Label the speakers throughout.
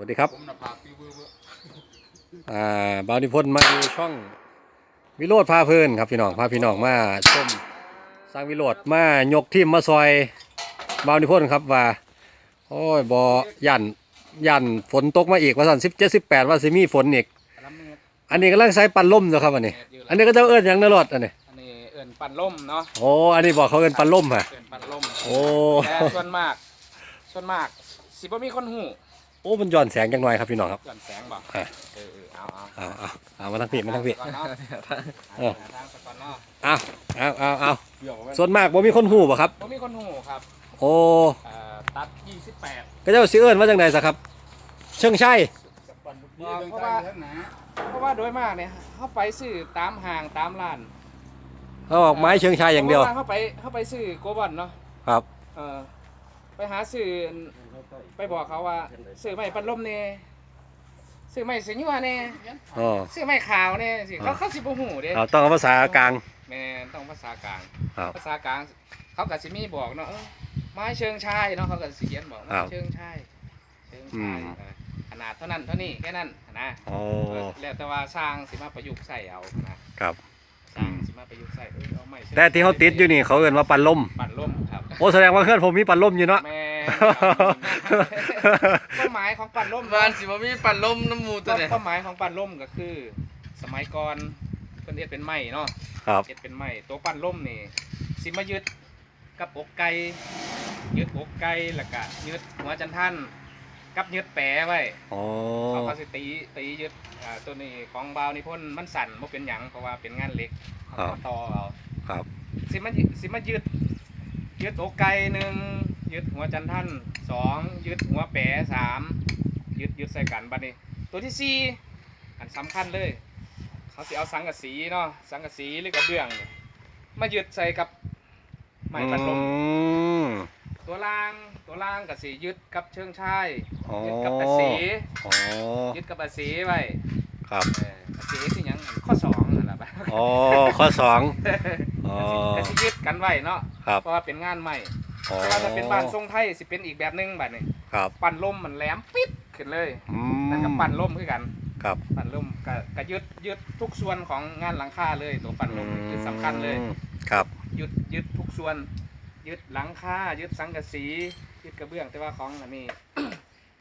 Speaker 1: วัสดีครับ
Speaker 2: ผมน่ะพาพี่เบื่อเบื่อ
Speaker 1: อ่าบาวนิพนธ์มาดูช่องวิโรธพาเพลินครับพี่น้องพาพี่น้องมาชมสร้างวิโรธมายกทีมมาซอยบาวนิพนธ์ครับว่าโอ้ยบยันยันฝนตกมาอีกว่าสั่นสิบเจ็ดสิบแปดว่าสิมีฝนอีก
Speaker 2: ลำเนิด
Speaker 1: อันนี้กำลังใช้ปันล่มอยู่ครับอันนี้ อันนี้ก็จะเอื้อนหยังนรถอันนี้
Speaker 2: อันนี้เอิ่นปั่นล่มเนาะ
Speaker 1: โอ้อันนี้บอกเขาเอื้อนปันล่มฮะ
Speaker 2: เอิ่นปั่นล่ม
Speaker 1: โอ้
Speaker 2: แต่ส่วนมากส่วนมากสิบ่มีคนหู
Speaker 1: โอ้มันย้อนแสงจังหน่อยครับพี่น้องครับ
Speaker 2: ก่อนแสงบ่
Speaker 1: อะ
Speaker 2: เออเออเอาเอา
Speaker 1: เอาเอาเอามาทั้งพี่มาทั้งพี่
Speaker 2: ก่อนเนาะ
Speaker 1: เออ
Speaker 2: หาทางสก่อนเนาะ
Speaker 1: เอาเอาเอาเอาส่วนมากบ่มีคนหูบ่ครับ
Speaker 2: บ่มีคนหูครับ
Speaker 1: โอ้
Speaker 2: เอ่อตัด 28
Speaker 1: ก็เจ้าสิเอื้อนว่าจังไดสักครับ เชิงชัย
Speaker 2: เพราะว่าเพราะว่าโดยมากเนี่ยเข้าไปซื้อตามห้างตามร้าน
Speaker 1: เขาออกไม้เชิงชัยอย่างเดียว
Speaker 2: เข้าไปเข้าไปซื้อโกบอนเนาะ
Speaker 1: ครับ
Speaker 2: เออ ไปหาซื้อไปบอกเขาว่าซื้อไม้พัดลมเนี่ยซื้อไม้สีนัวเนี่ย
Speaker 1: อ๋อ
Speaker 2: ซื้อไม้ขาวเนี่ยสิเขาเขาสิบ่ฮู้เด้
Speaker 1: เอาต้องเอาภาษากลาง
Speaker 2: แม่นต้องภาษากลาง
Speaker 1: ครับ
Speaker 2: ภาษากลาง เขาก็สิมีบอกเนาะเออไม้เชิงชายเนาะเขาก็สิเขียนบอกไม้
Speaker 1: ครับ
Speaker 2: เชิงชายเชิง
Speaker 1: อื
Speaker 2: ชาย
Speaker 1: ม
Speaker 2: เออขนาดเท่านั้นเท่านี้แค่นั้นนะ
Speaker 1: โอ้
Speaker 2: เออแล้วแต่ว่าสร้างสิมาประยุกต์ใส่เอานะครับสร้างสิมาประยุกต์ใส่เออเอาไม้ชิง
Speaker 1: แต่ที่เขาติดอยู่นี่เขาเอ่นว่าปันลม
Speaker 2: ปั่นลมครับ
Speaker 1: โอ้แสดงว่าเพื่อนผมมีปันลมอยู่เนาะ
Speaker 2: แม่ เป้าหมายของปั่นล่ม
Speaker 3: บ้านสิบ่มีปั่นลมน้ำมูตัวเนี่ย
Speaker 2: เป้าหมายของปั่นล่มก็คือ สมัยก่อนเพิ่นเฮ็ดเป็นไม้เนาะ
Speaker 1: ครับ
Speaker 2: เฮ็ดเป็นไม้ตัวปั่นล่มนี่สิมายึดกับอกไก่ยึดอกไก่แล้วก็ยึดหัวจันทันกับยึดแปะไว้เขาก็สิตีตียึดตัวนี้ของบาวนิพนมันสั่นบ่เป็นหยังเพราะว่าเป็นงานเหล็กต่อเอา
Speaker 1: ครับ
Speaker 2: สิมาสิมายึดยึดอกไก่หนึ่ง ยึดหัวจันทันสองยึดหัวแปะสามยึดยึดใส่กันบัดนี้ ตัวที่สี่อันสำคัญเลย เขาสิเอาสังกะสีเนาะสังกะสีหรือกระเบื้องเนี่ยมายึดใส่กับไม้พัดลม
Speaker 1: อืม
Speaker 2: ตัวล่างตัวล่างกับสียึดกับเชิงชาย
Speaker 1: โอ้
Speaker 2: ยึดกับกระสี
Speaker 1: โอ้
Speaker 2: ยึดกับกระสีไว้
Speaker 1: ครับ
Speaker 2: เออกระสีคือหยังข้อสองนั่นแหละ
Speaker 1: โอ้ข้อสองอ๋อก
Speaker 2: ระสียึดกันไว้เนาะ
Speaker 1: ครับ
Speaker 2: เพราะว่าเป็นงานใหม่
Speaker 1: โอ้
Speaker 2: แต่ว่าถ้าเป็นบ้านทรงไทยสิเป็นอีกแบบหนึงแบบนี้
Speaker 1: ครับ
Speaker 2: ปั่นลมมันแหลมปิดขึ้นเลย
Speaker 1: อื
Speaker 2: นั่นกับ
Speaker 1: ม
Speaker 2: ปั่นลมคือกัน
Speaker 1: ครับ
Speaker 2: ปั่นลมก็ก็ยึดยึดทุกส่วนของงานหลังคาเลยตัวปั่นลมคือสำคัญเลย
Speaker 1: อืมครับ
Speaker 2: ยึดยึดทุกส่วน ยึดหลังคายึดสังกะสียึดกระเบื้องแต่ว่าของอันนี้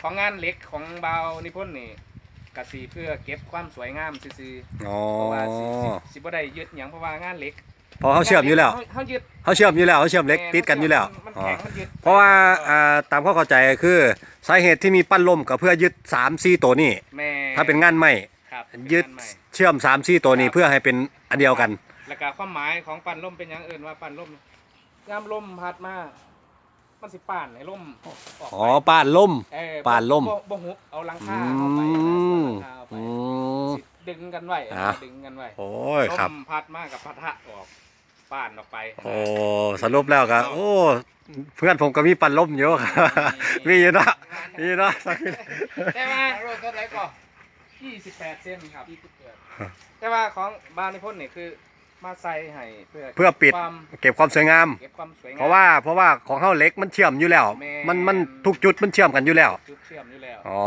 Speaker 2: ของงานเหล็กของเบาวนิพนธ์นี่กะสีเพื่อเก็บความสวยงามซื่อ
Speaker 1: อ๋อ
Speaker 2: ๆเพราะว่าสิสิสิบ่ได้ยึดหยังเพราะว่างานเหล็ก
Speaker 1: เพราะเขาเชื่อมอยู่แล้ว
Speaker 2: เฮาเฮายึด
Speaker 1: เขาเชื่อมอยู่แล้วเขาเชื่อมเหล็กติดกันอยู่แล้ว
Speaker 2: มัน
Speaker 1: อ๋อ
Speaker 2: แข็งมันยึด
Speaker 1: เพราะว่าอ่าตามข้อเข้าใจก็คือสาเหตุที่มีปั้นลมก็เพื่อยึด3 4ตัวนี้
Speaker 2: แม่
Speaker 1: ถ้าเป็นงานใหม่
Speaker 2: ครับเป็น
Speaker 1: ยึด
Speaker 2: งานใหม่
Speaker 1: เชื่อม3 4ตัวนี้เพื่อให้เป็นอันเดียวกัน
Speaker 2: แล้วก็ความหมายของปั่นลมเป็นหยังเอื่นว่าปั่นลมยามลมพัดมา มันสิป่านให้ลมออกไป
Speaker 1: อ๋อป้านลม
Speaker 2: เออ
Speaker 1: ป่านลม
Speaker 2: บ่บ่หุบเอาหลัง
Speaker 1: อื
Speaker 2: คาเข้าไปนะส่วนหลังคาเข้าไป
Speaker 1: อืม
Speaker 2: สิ ดึงกันไว้
Speaker 1: อะ
Speaker 2: ดึงกันไว้
Speaker 1: โอ้ยครับ
Speaker 2: ลมพัดมากกับพัดหะออกป่านออกไป
Speaker 1: โอ้สรุปแล้วก็โอ้ เพื่อนผมก็มีปั่นลมอยู่ครับมีอยู่เนาะมีอยู่เนาะสักที
Speaker 2: แต่ว่า
Speaker 3: โรถเท่าไหร่ก่อน
Speaker 2: 28 เส้นครับแต่ว่าของบานนิพนธ์นี่คือมาใส่ให้เพื่อ
Speaker 1: เพื่อปิด
Speaker 2: ความ
Speaker 1: เก็บความสวยงาม
Speaker 2: เก็บความสวยงาม
Speaker 1: เพราะว่าเพราะว่าของเฮาเหล็กมันเชื่อมอยู่แล้ว
Speaker 2: แม่
Speaker 1: มันมันทุกจุดมันเชื่อมกันอยู่แล้ว
Speaker 2: จุดเชื่อมอยู่ แล้ว
Speaker 1: อ๋อ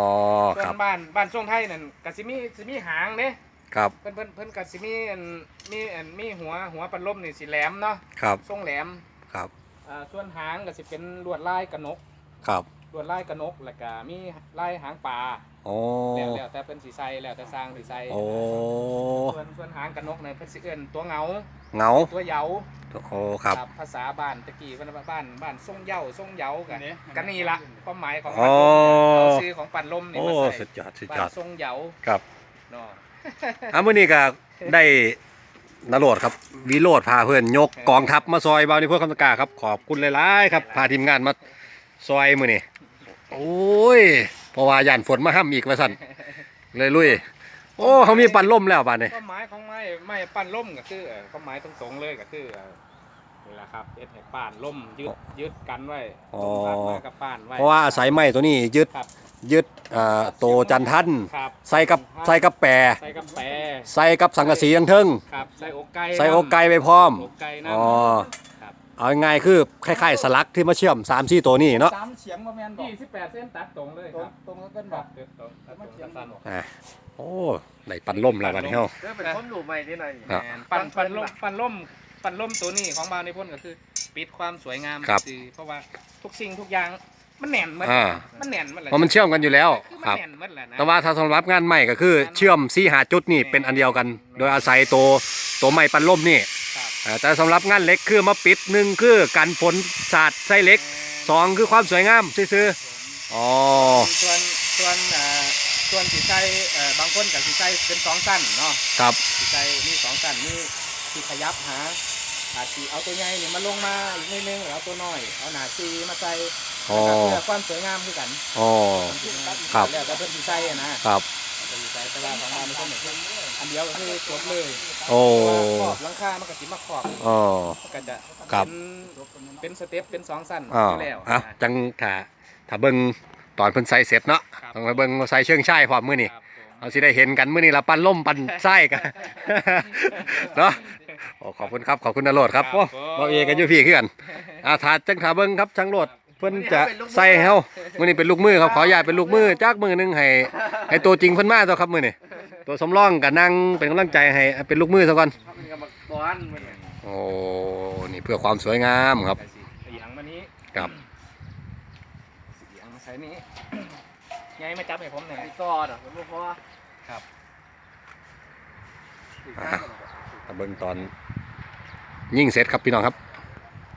Speaker 2: ส่
Speaker 1: ควรับ
Speaker 2: นบ้านบ้านทรงไทยนั่นก็สิมีสิมีหางเด้
Speaker 1: ครับ
Speaker 2: เพิ่นเพิ่นเพิ่นก็สิมีอันมีอันมีหัวหัวปัดลมนี่สิแหลมเนาะ
Speaker 1: ครับ
Speaker 2: ทรงแหลม
Speaker 1: ครับ
Speaker 2: อ่าส่วนหางก็สิเป็นลวดลายกระนก
Speaker 1: ครับ
Speaker 2: ลวดลายกระนกแล้วก็มีลายหางปลา
Speaker 1: โอ้
Speaker 2: แล้วแล้วแต่เพิ่นสิใส่แล้วแต่สร้างสิใส่
Speaker 1: โอ้
Speaker 2: ส่วนส่วนหางกระนกเนี่ยเพิ่นสิเอิ้นตัวเหงา
Speaker 1: เหงา
Speaker 2: ตัวเหยา
Speaker 1: โอ้ครับ
Speaker 2: ภาษาบ้านตะกี้เพิ่นว่าบ้านบ้านทรงเหยาทรงเหยากันกันนี่ละความหมายของ
Speaker 1: อ๋
Speaker 2: ปั
Speaker 1: อ
Speaker 2: นลมเนี่ยเอาชื่อของปันลมนี่
Speaker 1: โอ้
Speaker 2: มา
Speaker 1: สุ
Speaker 2: ใส่
Speaker 1: ดยอดสุด
Speaker 2: บ้าย
Speaker 1: อด
Speaker 2: นทรงเหยา
Speaker 1: ครับ
Speaker 2: เนาะ
Speaker 1: อะมื้อนี้ก็ได้นโรดครับวิโรดพาเพื่อนยกกองทัพมาซอยบาวนี่เพื่อคำตะกร้าครับขอบคุณหลายๆครับพาทีมงานมาซอยมื้อนี้ โอ้ยเพราะว่าย่านฝนมาห้ำอีกว่าสั่นเลยลุย โอ้เขามีปั่นล่มแล้วบ้านนี้
Speaker 2: ความหมายของไม้ไม้ปั้นล่มก็คือเอ่อความหมายตรงๆเลยก็คือเอ่อนี่แหละครับเอ็ดให้ป้านล่มยึดยึดกันไว้
Speaker 1: อ๋อ
Speaker 2: ลมพัดมากับป้านไว้
Speaker 1: เพราะว่าอาศัยไม้ตัวนี้ยึด
Speaker 2: ครับ
Speaker 1: ยึดอ่าโตจันทัน
Speaker 2: ครับ
Speaker 1: ใส่กับใส่กับแปร
Speaker 2: ใส่กับแปร
Speaker 1: ใส่กับสังกะสีทั้งเทึง
Speaker 2: ครับใส่อกไก่
Speaker 1: ใส่อกไก่ไปพร้อม
Speaker 2: อกไก่นะ
Speaker 1: อ๋อ
Speaker 2: ครับ
Speaker 1: เอาง่ายๆคือคล้ายๆสลักที่มาเชื่อม3 4ตัวนี้เนาะ
Speaker 4: สามเฉียงบ่แม่นบ่
Speaker 2: ยี่สิบแปดเส้นตัดตรงเลย
Speaker 4: ต
Speaker 2: ค
Speaker 4: รง
Speaker 2: รับ
Speaker 4: ตรงแล้วกัน
Speaker 2: ค
Speaker 4: บ่
Speaker 2: รับตัดตรงตัดตรงตัดสั้น
Speaker 1: อ่าโอ้ได้ปั่นล่มแล้วบัดนี้เฮา
Speaker 3: เด้อเป็นความรู้ใหม่ที่ไหน
Speaker 1: ครับ
Speaker 2: แม่นปั่นปั่นล่มปั่นล่มปั่นล่มตัวนี้ของบาวในพ่นก็คือ ปิดความสวยงาม
Speaker 1: ครับ
Speaker 2: อเพราะว่าทุกสิ่งทุกอย่างมันแน่นหมด
Speaker 1: อ่า
Speaker 2: มันแน่นหมดเลย
Speaker 1: เพราะมันเชื่อมกันอยู่แล้ว
Speaker 2: คือ
Speaker 1: ค
Speaker 2: มัน
Speaker 1: รับ
Speaker 2: แน่นหมดแหละนะ
Speaker 1: แต่ว่าถ้าสำหรับงานใหม่ก็คือเชื่อมซีหาจุดนี่เป็นอันเดียวกัน โดยอาศัยตัวตัวไม้ปั่นล่มนี่
Speaker 2: ครับ
Speaker 1: อ่า แต่สำหรับงานเล็กคือมาปิดหนึ่งคือกันฝนสาดไส้เล็กสองคือความสวยงามซื่อๆอ๋อ
Speaker 2: ส่วนส่วนเอ่อส่วนสีใจเอ่อบางคนกับสีใจเป็นสองสั้นเนาะ
Speaker 1: ครับ
Speaker 2: สีใจมีสองสั้นมีที่ขยับหาอาจจะเอาตัวใหญ่เนี่ยมาลงมาอีกนิดนึงหรือเอาตัวน้อยเอาหนาซีมาใส่
Speaker 1: อ๋อ
Speaker 2: เพื่อความสวยงามคือกัน
Speaker 1: อ๋อครับ
Speaker 2: แล้วแต่เพิ่นสีใจอะนะครับสีใจแต่ว่าของเราไม่ใช่เหมือนกันอันเดียวก็คือจบเลย
Speaker 1: โอ้
Speaker 2: ขอบหลังคามันก็สิมาขอบ
Speaker 1: อ๋อ
Speaker 2: มันก็จะ
Speaker 1: ครับ
Speaker 2: เป็นเป็นสเต็ปเป็นสองสั้น
Speaker 1: อ๋อ
Speaker 2: อยู่แล้ว
Speaker 1: อะ
Speaker 2: นะ
Speaker 1: จังถ้าถ้าเบิ่งตอนเพิ่นใส่เสร็จเนาะ
Speaker 2: ครับ
Speaker 1: ต้องไปเบิ่งว่าใส่เชิงชายพร้อมมื้อนี้
Speaker 2: ครับผม
Speaker 1: เอาสิได้เห็นกันมื้อนี้ละปั่นล่มปั่นไส้กัน เนาะ โอ้ขอบคุณครับขอบคุณนโรดครับโอ้บ่เอกันอยู่พี่คือกันอ่าถ้าจังถ้าเบิ่งครับช่างโรดเพิ่นจะใส่ให้เฮามื้อนี้เป็นลูกมือครับขออนุญาตเป็นลูกมือจักมือหนึงให้ให้ตัวจริงเพิ่นมาตัวครับมื้อนี้ ตัวสำรองก็นั่งเป็นกำลังใจให้เป็นลูกมือซะก่อน
Speaker 3: เขาเป็นกรรมกรมัน
Speaker 1: โอ้นี่เพื่อความสวยงามครับ
Speaker 2: ใส่สีสีหางมานี้
Speaker 1: ครับ
Speaker 2: สีหางมาใส่นี้ไงมาจับให้ผมหน่อย
Speaker 3: ไอ้กอดอะมันบ่พอ
Speaker 2: ครับ
Speaker 1: อะมาเบิ่งตอนยิ่งเสร็จครับพี่น้องครับ